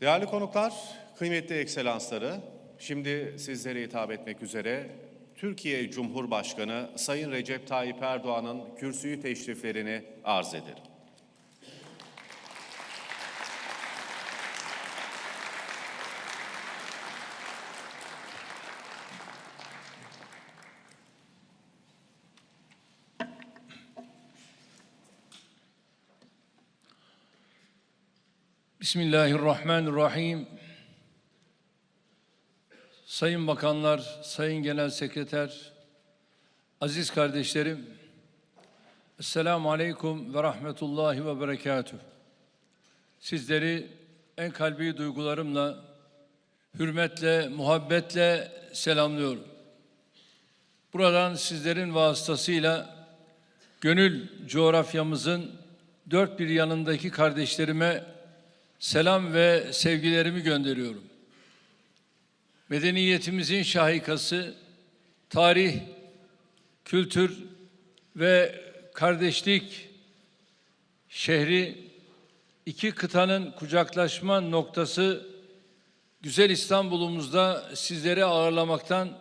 Değerli konuklar, kıymetli ekselansları, şimdi sizlere hitap etmek üzere Türkiye Cumhurbaşkanı Sayın Recep Tayyip Erdoğan'ın kürsüyü teşriflerini arz ederim. Bismillahirrahmanirrahim. Sayın bakanlar, sayın genel sekreter, aziz kardeşlerim, Esselamu Aleyküm ve Rahmetullahi ve Berekatüh. Sizleri en kalbi duygularımla, hürmetle, muhabbetle selamlıyorum. Buradan sizlerin vasıtasıyla gönül coğrafyamızın dört bir yanındaki kardeşlerime selam ve sevgilerimi gönderiyorum. Medeniyetimizin şahikası, tarih, kültür ve kardeşlik şehri iki kıtanın kucaklaşma noktası güzel İstanbul'umuzda sizleri ağırlamaktan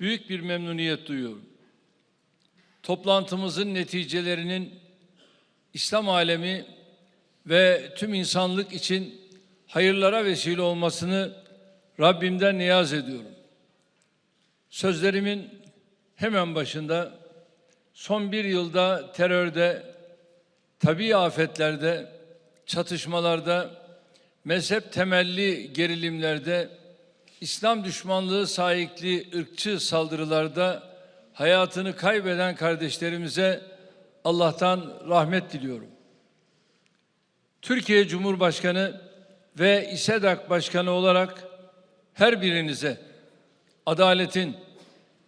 büyük bir memnuniyet duyuyorum. Toplantımızın neticelerinin İslam alemi ve tüm insanlık için hayırlara vesile olmasını Rabbimden niyaz ediyorum. Sözlerimin hemen başında son bir yılda terörde, tabi afetlerde, çatışmalarda, mezhep temelli gerilimlerde, İslam düşmanlığı sahipli ırkçı saldırılarda hayatını kaybeden kardeşlerimize Allah'tan rahmet diliyorum. Türkiye Cumhurbaşkanı ve İSEDAK Başkanı olarak her birinize adaletin,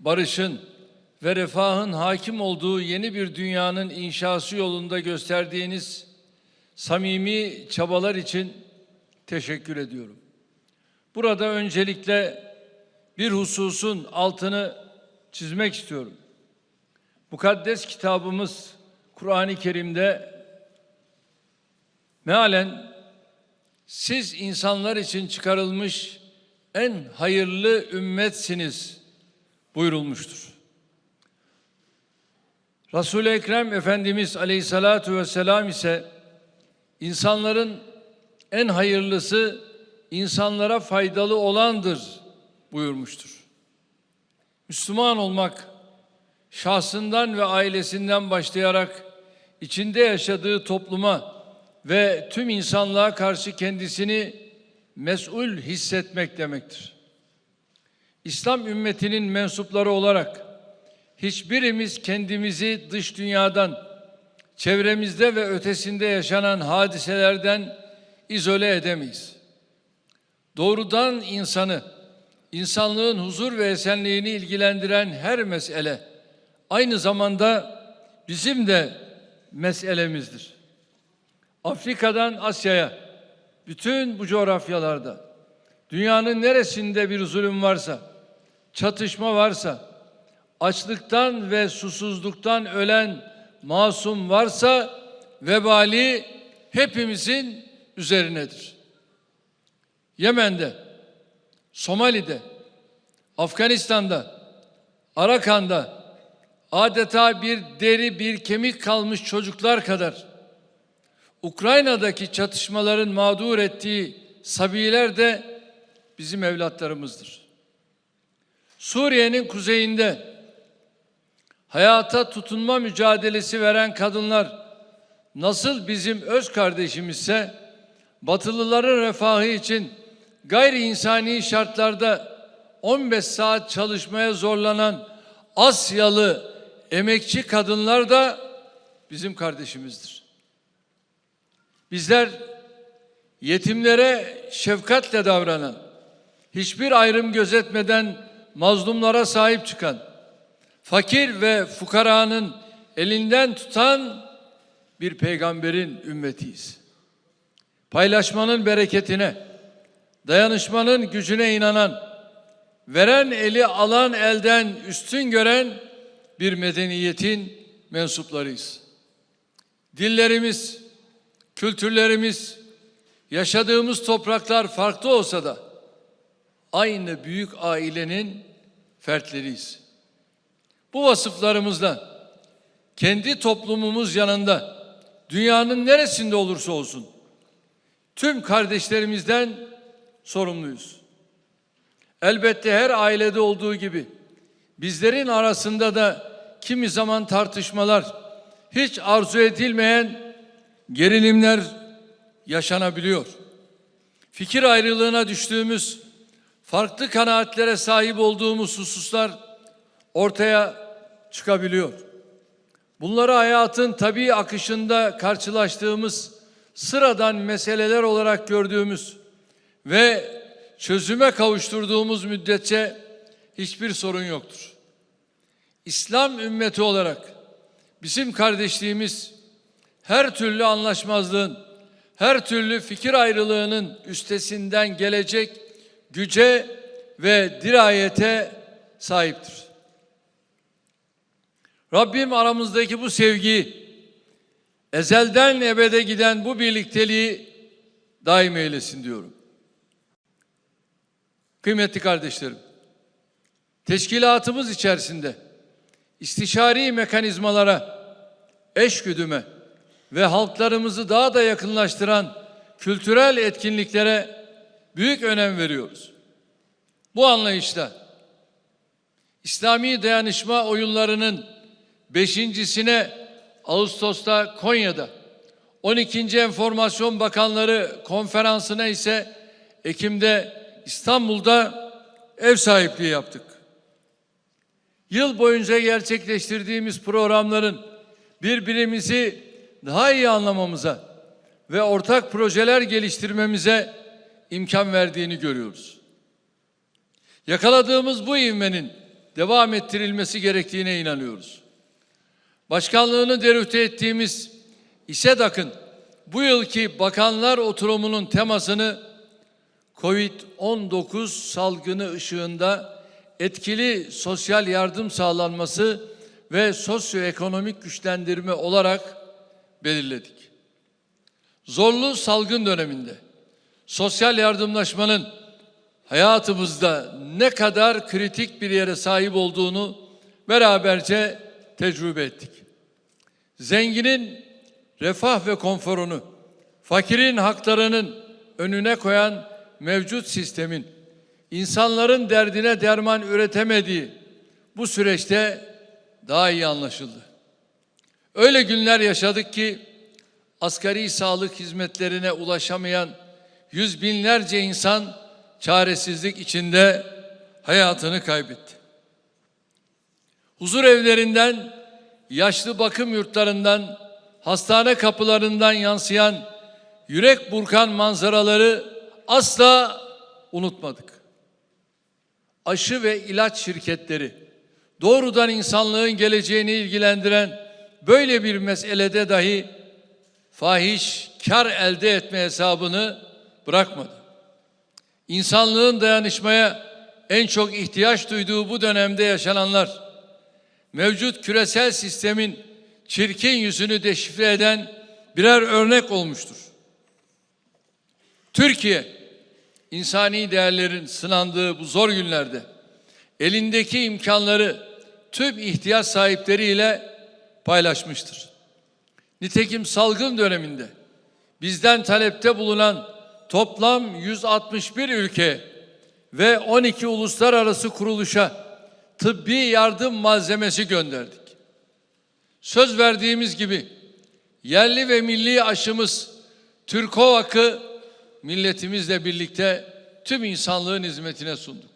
barışın ve refahın hakim olduğu yeni bir dünyanın inşası yolunda gösterdiğiniz samimi çabalar için teşekkür ediyorum. Burada öncelikle bir hususun altını çizmek istiyorum. Mukaddes kitabımız Kur'an-ı Kerim'de mealen siz insanlar için çıkarılmış en hayırlı ümmetsiniz buyurulmuştur. Resul-i Ekrem Efendimiz Aleyhissalatu vesselam ise insanların en hayırlısı insanlara faydalı olandır buyurmuştur. Müslüman olmak şahsından ve ailesinden başlayarak içinde yaşadığı topluma ve tüm insanlığa karşı kendisini mesul hissetmek demektir. İslam ümmetinin mensupları olarak hiçbirimiz kendimizi dış dünyadan, çevremizde ve ötesinde yaşanan hadiselerden izole edemeyiz. Doğrudan insanı, insanlığın huzur ve esenliğini ilgilendiren her mesele aynı zamanda bizim de meselemizdir. Afrika'dan Asya'ya, bütün bu coğrafyalarda, dünyanın neresinde bir zulüm varsa, çatışma varsa, açlıktan ve susuzluktan ölen masum varsa, vebali hepimizin üzerinedir. Yemen'de, Somali'de, Afganistan'da, Arakan'da adeta bir deri bir kemik kalmış çocuklar kadar Ukrayna'daki çatışmaların mağdur ettiği Sabiler de bizim evlatlarımızdır. Suriye'nin kuzeyinde hayata tutunma mücadelesi veren kadınlar nasıl bizim öz kardeşimizse Batılıların refahı için gayri insani şartlarda 15 saat çalışmaya zorlanan Asyalı emekçi kadınlar da bizim kardeşimizdir. Bizler yetimlere şefkatle davranan, hiçbir ayrım gözetmeden mazlumlara sahip çıkan, fakir ve fukaranın elinden tutan bir peygamberin ümmetiyiz. Paylaşmanın bereketine, dayanışmanın gücüne inanan, veren eli alan elden üstün gören bir medeniyetin mensuplarıyız. Dillerimiz, kültürlerimiz, yaşadığımız topraklar farklı olsa da aynı büyük ailenin fertleriyiz. Bu vasıflarımızla kendi toplumumuz yanında dünyanın neresinde olursa olsun tüm kardeşlerimizden sorumluyuz. Elbette her ailede olduğu gibi bizlerin arasında da kimi zaman tartışmalar, hiç arzu edilmeyen gerilimler yaşanabiliyor. Fikir ayrılığına düştüğümüz, farklı kanaatlere sahip olduğumuz hususlar ortaya çıkabiliyor. Bunları hayatın tabii akışında karşılaştığımız sıradan meseleler olarak gördüğümüz ve çözüme kavuşturduğumuz müddetçe hiçbir sorun yoktur. İslam ümmeti olarak bizim kardeşliğimiz her türlü anlaşmazlığın, her türlü fikir ayrılığının üstesinden gelecek güce ve dirayete sahiptir. Rabbim aramızdaki bu sevgiyi, ezelden ebede giden bu birlikteliği daim eylesin diyorum. Kıymetli kardeşlerim, teşkilatımız içerisinde istişari mekanizmalara, eşgüdüme ve halklarımızı daha da yakınlaştıran kültürel etkinliklere büyük önem veriyoruz. Bu anlayışla İslami dayanışma oyunlarının beşincisine Ağustos'ta Konya'da, 12. Enformasyon Bakanları konferansına ise Ekim'de İstanbul'da ev sahipliği yaptık. Yıl boyunca gerçekleştirdiğimiz programların birbirimizi daha iyi anlamamıza ve ortak projeler geliştirmemize imkan verdiğini görüyoruz. Yakaladığımız bu ivmenin devam ettirilmesi gerektiğine inanıyoruz. Başkanlığını derüfte ettiğimiz İSEDAK'ın bu yılki bakanlar oturumunun temasını Covid-19 salgını ışığında etkili sosyal yardım sağlanması ve sosyoekonomik güçlendirme olarak belirledik. Zorlu salgın döneminde sosyal yardımlaşmanın hayatımızda ne kadar kritik bir yere sahip olduğunu beraberce tecrübe ettik. Zenginin refah ve konforunu, fakirin haklarının önüne koyan mevcut sistemin insanların derdine derman üretemediği bu süreçte daha iyi anlaşıldı. Öyle günler yaşadık ki asgari sağlık hizmetlerine ulaşamayan yüz binlerce insan çaresizlik içinde hayatını kaybetti. Huzur evlerinden, yaşlı bakım yurtlarından, hastane kapılarından yansıyan yürek burkan manzaraları asla unutmadık. Aşı ve ilaç şirketleri doğrudan insanlığın geleceğini ilgilendiren böyle bir meselede dahi fahiş kar elde etme hesabını bırakmadı. İnsanlığın dayanışmaya en çok ihtiyaç duyduğu bu dönemde yaşananlar mevcut küresel sistemin çirkin yüzünü deşifre eden birer örnek olmuştur. Türkiye insani değerlerin sınandığı bu zor günlerde elindeki imkanları tüm ihtiyaç sahipleriyle paylaşmıştır. Nitekim salgın döneminde bizden talepte bulunan toplam 161 ülke ve 12 uluslararası kuruluşa tıbbi yardım malzemesi gönderdik. Söz verdiğimiz gibi yerli ve milli aşımız Türkovak'ı milletimizle birlikte tüm insanlığın hizmetine sunduk.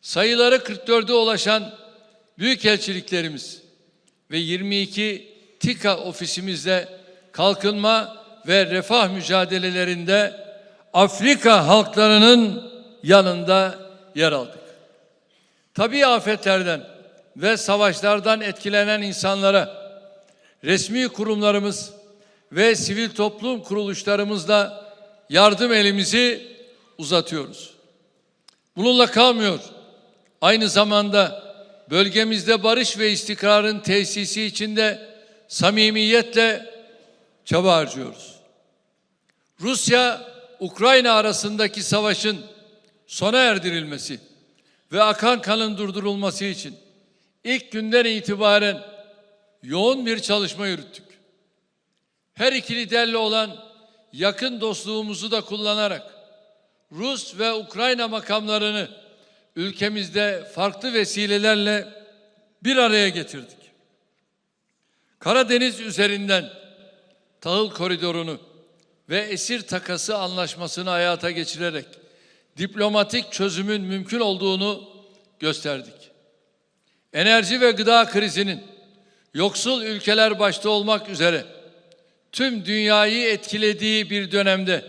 Sayıları 44'e ulaşan büyükelçiliklerimiz ve 22 TİKA ofisimizde kalkınma ve refah mücadelelerinde Afrika halklarının yanında yer aldık. Tabii afetlerden ve savaşlardan etkilenen insanlara resmi kurumlarımız ve sivil toplum kuruluşlarımızla yardım elimizi uzatıyoruz. Bununla kalmıyor. Aynı zamanda bölgemizde barış ve istikrarın tesisi içinde samimiyetle çaba harcıyoruz. Rusya Ukrayna arasındaki savaşın sona erdirilmesi ve akan kanın durdurulması için ilk günden itibaren yoğun bir çalışma yürüttük. Her iki liderle olan yakın dostluğumuzu da kullanarak Rus ve Ukrayna makamlarını ülkemizde farklı vesilelerle bir araya getirdik. Karadeniz üzerinden tahıl koridorunu ve esir takası anlaşmasını hayata geçirerek diplomatik çözümün mümkün olduğunu gösterdik. Enerji ve gıda krizinin yoksul ülkeler başta olmak üzere tüm dünyayı etkilediği bir dönemde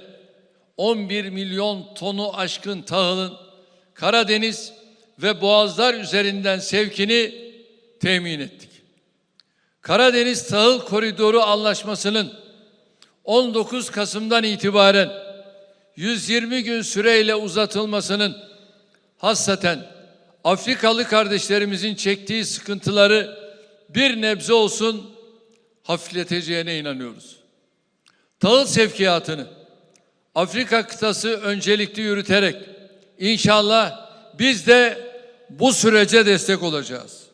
11 milyon tonu aşkın tahılın Karadeniz ve Boğazlar üzerinden sevkini temin ettik. Karadeniz Tahıl Koridoru Anlaşması'nın 19 Kasım'dan itibaren 120 gün süreyle uzatılmasının hassaten Afrikalı kardeşlerimizin çektiği sıkıntıları bir nebze olsun hafifleteceğine inanıyoruz. Tahıl sevkiyatını Afrika kıtası öncelikli yürüterek inşallah biz de bu sürece destek olacağız.